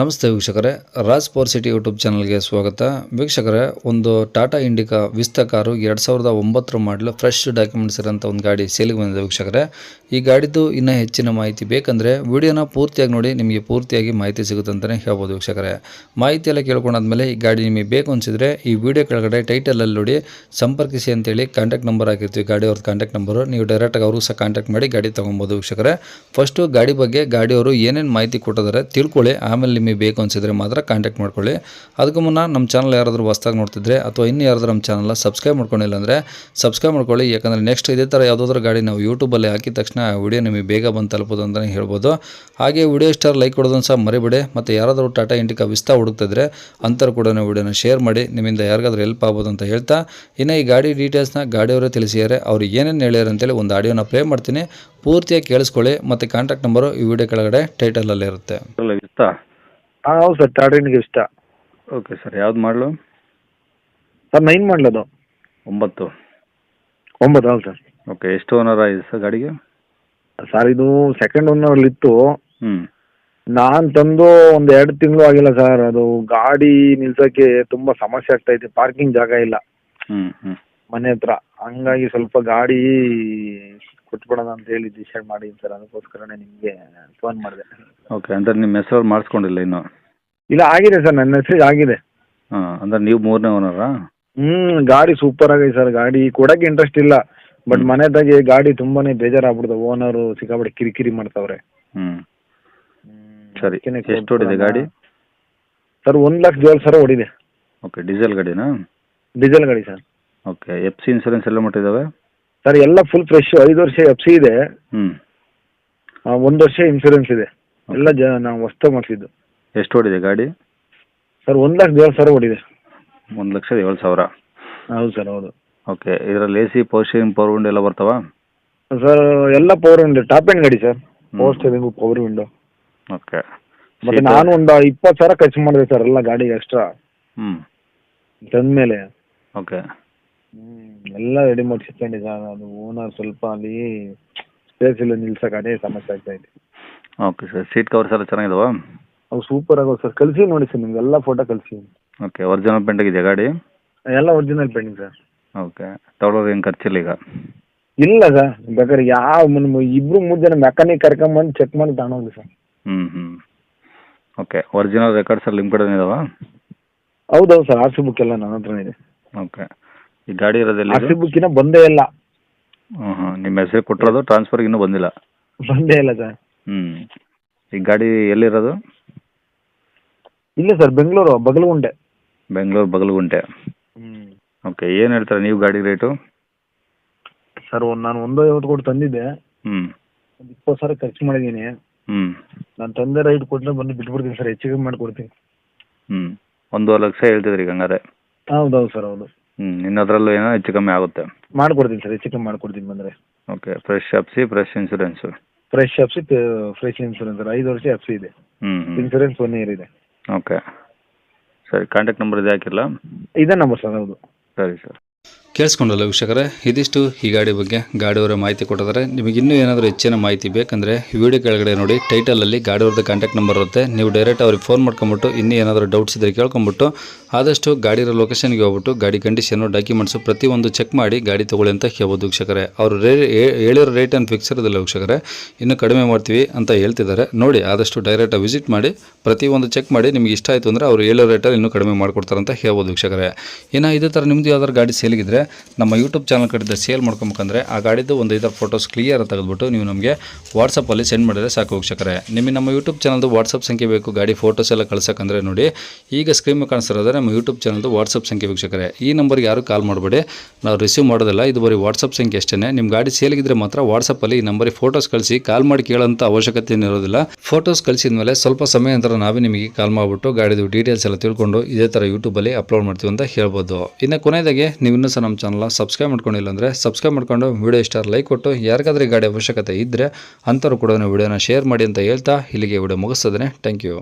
ನಮಸ್ತೆ ವೀಕ್ಷಕರೇ, Raj power city YouTube ಚಾನಲ್ಗೆ ಸ್ವಾಗತ. ವೀಕ್ಷಕರೇ, ಒಂದು ಟಾಟಾ ಇಂಡಿಕಾ ವಿಸ್ತ ಕಾರು ಎರಡು ಸಾವಿರದ ಒಂಬತ್ತರ ಮಾಡಲು ಫ್ರೆಶ್ ಡಾಕ್ಯುಮೆಂಟ್ಸ್ ಇರೋಂಥ ಒಂದು ಗಾಡಿ ಸೇಲಿಗೆ ಬಂದಿದೆ ವೀಕ್ಷಕರೇ. ಈ ಗಾಡಿದು ಇನ್ನೂ ಹೆಚ್ಚಿನ ಮಾಹಿತಿ ಬೇಕಂದರೆ ವಿಡಿಯೋನ ಪೂರ್ತಿಯಾಗಿ ನೋಡಿ, ನಿಮಗೆ ಪೂರ್ತಿಯಾಗಿ ಮಾಹಿತಿ ಸಿಗುತ್ತೆ ಅಂತಲೇ ಹೇಳ್ಬೋದು ವೀಕ್ಷಕರೇ. ಮಾಹಿತಿ ಎಲ್ಲ ಕೇಳ್ಕೊಂಡಾದ್ಮೇಲೆ ಈ ಗಾಡಿ ನಿಮಗೆ ಬೇಕು ಅನಿಸಿದ್ರೆ ಈ ವಿಡಿಯೋ ಕೆಳಗಡೆ ಟೈಟಲಲ್ಲಿ ನೋಡಿ ಸಂಪರ್ಕಿಸಿ ಅಂತೇಳಿ ಕಾಂಟ್ಯಾಕ್ಟ್ ನಂಬರ್ ಹಾಕಿರ್ತೀವಿ ಗಾಡಿ ಅವ್ರದ್ದು ಕಾಂಟ್ಯಾಕ್ಟ್ ನಂಬರು ನೀವು ಡೈರೆಕ್ಟಾಗಿ ಅವ್ರಿಗೂ ಸಹ ಕಾಂಟ್ಯಾಕ್ಟ್ ಮಾಡಿ ಗಾಡಿ ತೊಗೊಬೋದು ವೀಕ್ಷಕರೇ. ಫಸ್ಟು ಗಾಡಿ ಬಗ್ಗೆ ಗಾಡಿಯವರು ಏನೇನು ಮಾಹಿತಿ ಕೊಟ್ಟಿದ್ದಾರೆ ತಿಳ್ಕೊಳ್ಳಿ, ಆಮೇಲೆ ನಿಮಗೆ ಬೇಕು ಅನಿಸಿದರೆ ಮಾತ್ರ ಕಾಂಟ್ಯಾಕ್ಟ್ ಮಾಡ್ಕೊಳ್ಳಿ. ಅದಕ್ಕೂ ಮುನ್ನ ನಮ್ಮ ಚಾನಲ್ ಯಾರಾದರೂ ಹೊಸ್ದಾಗಿ ನೋಡ್ತಿದ್ರೆ ಅಥವಾ ಇನ್ನು ಯಾರಾದರೂ ನಮ್ಮ ಚಾನಲ್ನ ಸಬ್ಸ್ಕ್ರೈಬ್ ಮಾಡ್ಕೊಂಡಿಲ್ಲ ಅಂದರೆ ಸಬ್ಸ್ಕ್ರೈಬ್ ಮಾಡ್ಕೊಳ್ಳಿ. ಯಾಕಂದರೆ ನೆಕ್ಸ್ಟ್ ಇದೇ ಥರ ಯಾವುದಾದ್ರೂ ಗಾಡಿ ನಾವು ಯೂಟ್ಯೂಬಲ್ಲಿ ಹಾಕಿದ ತಕ್ಷಣ ವಿಡಿಯೋ ನಿಮಗೆ ಬೇಗ ಬಂದು ತಲುಪೋದು ಅಂತಲೇ ಹೇಳ್ಬೋದು. ಹಾಗೆ ವಿಡಿಯೋ ಸ್ಟಾರ್ ಲೈಕ್ ಕೊಡೋದನ್ನು ಸಹ ಮರಿಬೇಡಿ. ಮತ್ತು ಯಾರಾದರೂ ಟಾಟಾ ಇಂಡಿಕಾ ವಿಸ್ತಾ ಹುಡುಕ್ತಿದ್ರೆ ಅಂಥವ್ರು ಕೂಡ ವಿಡಿಯೋನ ಶೇರ್ ಮಾಡಿ, ನಿಮ್ಮಿಂದ ಯಾರಿಗಾದ್ರೂ ಹೆಲ್ಪ್ ಆಗ್ಬೋದು ಅಂತ ಹೇಳ್ತಾ. ಇನ್ನು ಈ ಗಾಡಿ ಡೀಟೇಲ್ಸ್ನ ಗಾಡಿಯವರೇ ತಿಳಿಸಿದ್ದಾರೆ. ಅವ್ರು ಏನೇನು ಹೇಳ್ಯಾರ ಅಂತೇಳಿ ಒಂದು ಆಡಿಯೋನ ಪ್ಲೇ ಮಾಡ್ತೀನಿ. ಪೂರ್ತಿಯಾಗಿ ಕೇಳಿಸ್ಕೊಳ್ಳಿ. ಮತ್ತು ಕಾಂಟ್ಯಾಕ್ಟ್ ನಂಬರು ಈ ವಿಡಿಯೋ ಕೆಳಗಡೆ ಟೈಟಲಲ್ಲಿ ಇರುತ್ತೆ ಹಾಂ ಹೌದು ಸರ್ ಟಾಟಾನಿಗೆ ಇಷ್ಟ. ಓಕೆ ಸರ್ ಯಾವ್ದು ಮಾಡಲು? ಸರ್ ನೈನ್ ಮಾಡಲದು ಒಂಬತ್ತು. ಒಂಬತ್ತು ಹೌದು ಸರ್. ಓಕೆ ಎಷ್ಟು ಓನರ್ ಆಗಿದೆ ಸರ್ ಗಾಡಿಗೆ? ಸರ್ ಇದು ಸೆಕೆಂಡ್ ಓನರಲ್ಲಿ ಇತ್ತು. ಹ್ಞೂ ನಾನು ತಂದು ಒಂದು ಎರಡು ತಿಂಗಳು ಆಗಿಲ್ಲ ಸರ್. ಅದು ಗಾಡಿ ನಿಲ್ಸೋಕ್ಕೆ ತುಂಬ ಸಮಸ್ಯೆ ಆಗ್ತಾ ಇದೆ ಪಾರ್ಕಿಂಗ್ ಜಾಗ ಇಲ್ಲ. ಹ್ಞೂ ಹ್ಞೂ ಮನೆ ಹತ್ರ. ಹಂಗಾಗಿ ಸ್ವಲ್ಪ ಗಾಡಿ ಕೊಟ್ಬಿಡೋಣ ಅಂತ ಹೇಳಿ ಡಿಸೈಡ್ ಮಾಡಿ ಸರ್ ಅದಕ್ಕೋಸ್ಕರನೇ ನಿಮಗೆ ಫೋನ್ ಮಾಡಿದೆ. ಓಕೆ ಅಂದ್ರೆ ನಿಮ್ಮ ಹೆಸರು ಮಾಡಿಸ್ಕೊಂಡಿಲ್ಲ ಇನ್ನು? ಇಲ್ಲ ಆಗಿದೆ ಸರ್ ನನ್ನ ಹೆಸರಿಗೆ ಆಗಿದೆ. ಹಾಂ ಅಂದ್ರೆ ನೀವು ಮೂರನೇ ಓನರಾ ಹ್ಮ್ ಗಾಡಿ ಸೂಪರ್ ಆಗೈತೆ ಸರ್ ಗಾಡಿ ಕೊಡಕ್ಕೆ ಇಂಟ್ರೆಸ್ಟ್ ಇಲ್ಲ. ಬಟ್ ಮನೆದಾಗೆ ಗಾಡಿ ತುಂಬಾನೇ ಬೇಜಾರಾಗ್ಬಿಡ್ತು ಓನರು ಸಿಕ್ಕಾಪಟ್ಟೆ ಕಿರಿಕಿರಿ ಮಾಡ್ತಾವ್ರೆ. ಹ್ಞೂ ಸರಿ ಎಷ್ಟು ಹೊಡಿದೆ ಗಾಡಿ? ಸರ್ ಒಂದು ಲಕ್ಷ ಏಳು ಸಾವಿರ ಹೊಡಿದೆ ಓಕೆ ಡೀಸೆಲ್ ಗಾಡಿನಾ? ಡೀಸೆಲ್ ಗಾಡಿ sir. Okay F C insurance ಎಲ್ಲ ಮಟ್ಟಿದ್ದಾವೆ ಸರ್ ಎಲ್ಲ ಫುಲ್ ಫ್ರೆಶ್ ಐದು ವರ್ಷ ಎಫ್ ಸಿ ಇದೆ. ಹ್ಞೂ ಆ, ಒಂದು ವರ್ಷ ಇನ್ಸೂರೆನ್ಸ್ ಇದೆ. ಎಲ್ಲ ಜ ನಾವು ಹೊಸ್ತಾಗಿ ಮಾಡಿಸಿದ್ದು. ಎಷ್ಟು ಓಡಿದೆ ಗಾಡಿ? ಸರ್ ಒಂದ್ ಲಕ್ಷದ ಏಳು ಸಾವಿರ ಹೊಡಿದೆ ಒಂದು ಲಕ್ಷದ ಏಳು ಸಾವಿರ? ಹೌದು ಸರ್ ಹೌದು. ಓಕೆ ಇದರಲ್ಲಿ A C power steering power window ಎಲ್ಲ ಬರ್ತಾವ? ಸರ್ ಎಲ್ಲ ಪವರ್ ವಿಂಡೋ ಟಾಪ್ ಎಂಡ್ ಗಾಡಿ sir. Power steering power window okay. ಮತ್ತೆ ನಾನು ಒಂದು ಇಪ್ಪತ್ತು ಸಾವಿರ ಖರ್ಚು ಮಾಡಿದೆ ಸರ್ ಎಲ್ಲ ಗಾಡಿಗೆ ಎಕ್ಸ್ಟ್ರಾ ಹ್ಞೂ ತಂದ್ಮೇಲೆ. ಓಕೆ. ಎಲ್ಲ ರೆಡಿ ಮಾಡಿ ಸರ್ ಅದು ಓನರ್ ಸ್ವಲ್ಪ ಅಲ್ಲಿ ಸ್ಪೇಸ್ ಇಲ್ಲ ನಿಲ್ಸಕ್ಕೆ ಅದೇ ಸಮಸ್ಯೆ ಆಗ್ತಾ ಇದೆ. ಓಕೆ ಸರ್ ಸೀಟ್ ಕವರ್ಸ್ ಎಲ್ಲ ಚೆನ್ನಾಗಿದಾವಾ? ಅವು ಸೂಪರ್ ಆಗೋ ಸರ್ ಕಳಿಸಿ ನೋಡಿ ಸರ್ ನಿಮ್ಗೆ. ಎಲ್ಲ ಫೋಟೋ ಕಳಿಸಿ. ಓಕೆ ಒರಿಜಿನಲ್ ಪೇಂಟ್ ಇದೆಯಾ ಗಾಡಿ? ಎಲ್ಲ ಒರಿಜಿನಲ್ ಪೇಂಟಿಂಗ್ ಸರ್ ಓಕೆ ತೊಗೊಳೋದು ಏನು ಖರ್ಚಿಲ್ಲ ಈಗ? ಇಲ್ಲ ಸರ್ ಬೇಕಾದ್ರೆ ಯಾವ ಇಬ್ರು ಮೂರು ಜನ ಮೆಕ್ಯಾನಿಕ್ ಕರ್ಕೊಂಬಂದು ಚೆಕ್ ಮಾಡಿ ತಗೊಂಡೋಗ್ಲಿ ಸರ್ ಹ್ಞೂ ಹ್ಞೂ ಓಕೆ ಒರಿಜಿನಲ್ ರೆಕಾರ್ಡ್ಸ್ ಎಲ್ಲ ನಿಮ್ಮ ಕಡೆ ಇದಾವಾ ಹೌದೌದು ಸರ್ ಆರ್ ಸಿ ಬುಕ್ ಎಲ್ಲ ನನ್ನ ಹತ್ರನೇ ಇದೆ. ಓಕೆ ಈ ಗಾಡಿ ಇರೋದಿಲ್ಲ ಆರ್ ಸಿ ಬಂದೇ ಇಲ್ಲ. ನಿಮ್ಮ ಹೆಸರು ಕೊಟ್ಟಿರೋದು ಟ್ರಾನ್ಸ್ಫರ್ ಇನ್ನೂ ಬಂದಿಲ್ಲ. ಬಂದೇ ಇಲ್ಲ ಸರ್. ಹ್ಞೂ ಈ ಗಾಡಿ ಎಲ್ಲಿರೋದು? ಇಲ್ಲ ಸರ್ ಬೆಂಗಳೂರು ಬಗಲಗುಂಟೆ. ಬೆಂಗಳೂರು ಬಗಲಗುಂಟೆ. ಹ್ಞೂ ಓಕೆ ಏನು ಹೇಳ್ತಾರೆ ನೀವು ಗಾಡಿ ರೇಟು? ಸರ್ ಒಂದು ನಾನು ಒಂದು ಐವತ್ತು ಕೊಟ್ಟು ತಂದಿದ್ದೆ. ಹ್ಞೂ ಒಂದು ಇಪ್ಪತ್ತು ಸಾವಿರ ಖರ್ಚು ಮಾಡಿದ್ದೀನಿ. ಹ್ಞೂ ನಾನು ತಂದೆ ರೈಟ್ ಕೊಟ್ಟರೆ ಬಂದು ಬಿಟ್ಬಿಡ್ತೀನಿ ಸರ್ ಹೆಚ್ಚಿಗೆ ಮಾಡಿಕೊಡ್ತೀನಿ. ಹ್ಞೂ ಒಂದೂವರೆ ಲಕ್ಷ ಹೇಳ್ತಿದ್ರಿ ಹಂಗಾರೆ. ಹೌದೌದು ಸರ್ ಹೌದು. ಹ್ಞೂ ಇನ್ನದರಲ್ಲೂ ಏನೋ ಹೆಚ್ಚು ಕಮ್ಮಿ ಆಗುತ್ತೆ. ಮಾಡ್ಕೊಡ್ತೀನಿ ಸರ್ ಹೆಚ್ಚು ಕಮ್ಮಿ ಮಾಡ್ಕೊಡ್ತೀನಿ ಬಂದರೆ. Okay fresh ಅಪ್ಸಿ fresh insurance fresh FC fresh insurance sir ಐದು ವರ್ಷ ಎಫ್ಸಿ ಇದೆ. ಹ್ಞೂ ಹ್ಞೂ ಇನ್ಸೂರೆನ್ಸ್ ಒನ್ ಇಯರ್ ಇದೆ. ಓಕೆ. ಸರಿ ಕಾಂಟ್ಯಾಕ್ಟ್ ನಂಬರ್ ಇದೆ ಹಾಕಿರಲ್ಲ? ಇದೇ ನಂಬರ್ ಸರ್ ಹೌದು. ಸರಿ ಸರ್. ಕೇಳಿಸ್ಕೊಂಡಲ್ಲ ವೀಕ್ಷಕರೇ, ಇದಿಷ್ಟು ಈ ಗಾಡಿ ಬಗ್ಗೆ ಗಾಡಿಯವರ ಮಾಹಿತಿ ಕೊಟ್ಟಿದ್ದಾರೆ. ನಿಮಗೆ ಇನ್ನೂ ಏನಾದರೂ ಹೆಚ್ಚಿನ ಮಾಹಿತಿ ಬೇಕಂದರೆ ವಿಡಿಯೋ ಕೆಳಗಡೆ ನೋಡಿ ಟೈಟಲಲ್ಲಿ ಗಾಡಿಯವ್ರದ್ದು ಕಾಂಟ್ಯಾಕ್ಟ್ ನಂಬರ್ ಇರುತ್ತೆ. ನೀವು ಡೈರೆಕ್ಟ್ ಅವ್ರಿಗೆ ಫೋನ್ ಮಾಡ್ಕೊಂಬಿಟ್ಟು, ಇನ್ನೂ ಏನಾದರೂ ಡೌಟ್ಸ್ ಇದ್ದರೆ ಕೇಳ್ಕೊಂಬಿಟ್ಟು, ಆದಷ್ಟು ಗಾಡಿ ಇರೋ ಲೊಕೇಶನ್ಗೆ ಹೋಗ್ಬಿಟ್ಟು, ಗಾಡಿ ಕಂಡೀಷನು ಡಾಕ್ಯುಮೆಂಟ್ಸು ಪ್ರತಿಯೊಂದು ಚೆಕ್ ಮಾಡಿ ಗಾಡಿ ತೊಗೊಳ್ಳಿ ಅಂತ ಹೇಳ್ಬೋದು ವೀಕ್ಷಕರೇ. ಅವರು ಹೇಳಿರೋ ರೇಟ್ ಏನು ಫಿಕ್ಸ್ ಇರೋದಿಲ್ಲ ವೀಕ್ಷಕರೇ. ಇನ್ನೂ ಕಡಿಮೆ ಮಾಡ್ತೀವಿ ಅಂತ ಹೇಳ್ತಿದ್ದಾರೆ. ನೋಡಿ, ಆದಷ್ಟು ಡೈರೆಕ್ಟಾಗಿ ವಿಸಿಟ್ ಮಾಡಿ, ಪ್ರತಿಯೊಂದು ಚೆಕ್ ಮಾಡಿ ನಿಮಗೆ ಇಷ್ಟ ಆಯಿತು ಅಂದರೆ ಅವರು ಹೇಳೋ ರೇಟಲ್ಲಿ ಇನ್ನೂ ಕಡಿಮೆ ಮಾಡಿಕೊಡ್ತಾರೆ ಅಂತ ಹೇಳ್ಬೋದು ವೀಕ್ಷಕರೇ. ಇನ್ನು ಇದೇ ಥರ ನಿಮ್ಮದು ಯಾವ್ದಾದ್ರು ಗಾಡಿ ಸೇಲಿಗಿದ್ರೆ ನಮ್ಮ ಯೂಟ್ಯೂಬ್ ಚಾನಲ್ ಕಡೆಯಿಂದ ಸೇಲ್ ಮಾಡ್ಕೊಬೇಕಂದ್ರೆ ಆ ಗಾಡಿದು ಒಂದು ಐದಾರು ಫೋಟೋಸ್ ಕ್ಲಿಯರ್ ತೆಗೆದುಬಿಟ್ಟು ನೀವು ನಮಗೆ ವಾಟ್ಸಪ್ಪಲ್ಲಿ ಸೆಂಡ್ ಮಾಡಿದರೆ ಸಾಕು ವೀಕ್ಷಕರೇ. ನಿಮಗೆ ನಮ್ಮ ಯೂಟ್ಯೂಬ್ ಚಾನಲ್ದು ವಾಟ್ಸಪ್ ಸಂಖ್ಯೆ ಬೇಕು, ಗಾಡಿ ಫೋಟೋಸ್ ಎಲ್ಲ ಕಳ್ಸೋಕ್ಕಂದ್ರೆ ನೋಡಿ, ಈಗ ಸ್ಕ್ರೀನ್ ಕಾಣಿಸ್ತಿರೋದ್ರೆ ನಮ್ಮ ಯೂಟ್ಯೂಬ್ ಚಾನಲ್ದು ವಾಟ್ಸಪ್ ಸಂಖ್ಯೆ ವೀಕ್ಷಕರೇ. ಈ ನಂಬರ್ಗೆ ಯಾರು ಕಾಲ್ ಮಾಡಬೇಡಿ, ನಾವು ರಿಸೀವ್ ಮಾಡೋದಿಲ್ಲ, ಇದು ಬರೀ ವಾಟ್ಸಪ್ ಸಂಖ್ಯೆ ಅಷ್ಟೇ ನಿಮ್ಮ ಗಾಡಿ ಸೇಲಿಗಿದ್ರೆ ಮಾತ್ರ ವಾಟ್ಸಪ್ಪಲ್ಲಿ ಈ ನಂಬರಿಗೆ ಫೋಟೋಸ್ ಕಳಿಸಿ ಕಾಲ್ ಮಾಡಿ ಕೇಳೋಂಥ ಅವಶ್ಯಕತೆ ಇರೋದಿಲ್ಲ. ಫೋಟೋಸ್ ಕಳಿಸಿದ ಮೇಲೆ ಸ್ವಲ್ಪ ಸಮಯ ನಂತರ ನಾವೇ ನಿಮಗೆ ಕಾಲ್ ಮಾಡಿಬಿಟ್ಟು ಗಾಡಿದು ಡೀಟೇಲ್ಸ್ ಎಲ್ಲ ತಿಳ್ಕೊಂಡು ಇದೇ ಥರ ಯೂಟ್ಯೂಬಲ್ಲಿ ಅಪ್ಲೋಡ್ ಮಾಡ್ತೀವಿ ಅಂತ ಹೇಳ್ಬೋದು. ಇನ್ನು ಕೊನೆಯದಾಗೆ, ನೀವು ಇನ್ನೂ ಸಹ ನಮ್ಮ ಚಾನಲ್ನ ಸಬ್ಸ್ಕ್ರೈಬ್ ಮಾಡ್ಕೊಂಡಿಲ್ಲ ಅಂದರೆ ಸಬ್ಸ್ಕ್ರೈಬ್ ಮಾಡ್ಕೊಂಡು ವಿಡಿಯೋ ಇಷ್ಟ ಲೈಕ್ ಕೊಟ್ಟು, ಯಾರಿಗಾದ್ರೂ ಗಾಡಿ ಅವಶ್ಯಕತೆ ಇದ್ದರೆ ಅಂಥವ್ರು ಕೂಡ ವಿಡಿಯೋನ ಶೇರ್ ಮಾಡಿ ಅಂತ ಹೇಳ್ತಾ ಇಲ್ಲಿಗೆ ವಿಡಿಯೋ ಮುಗಿಸ್ತದೆ ಥ್ಯಾಂಕ್ ಯು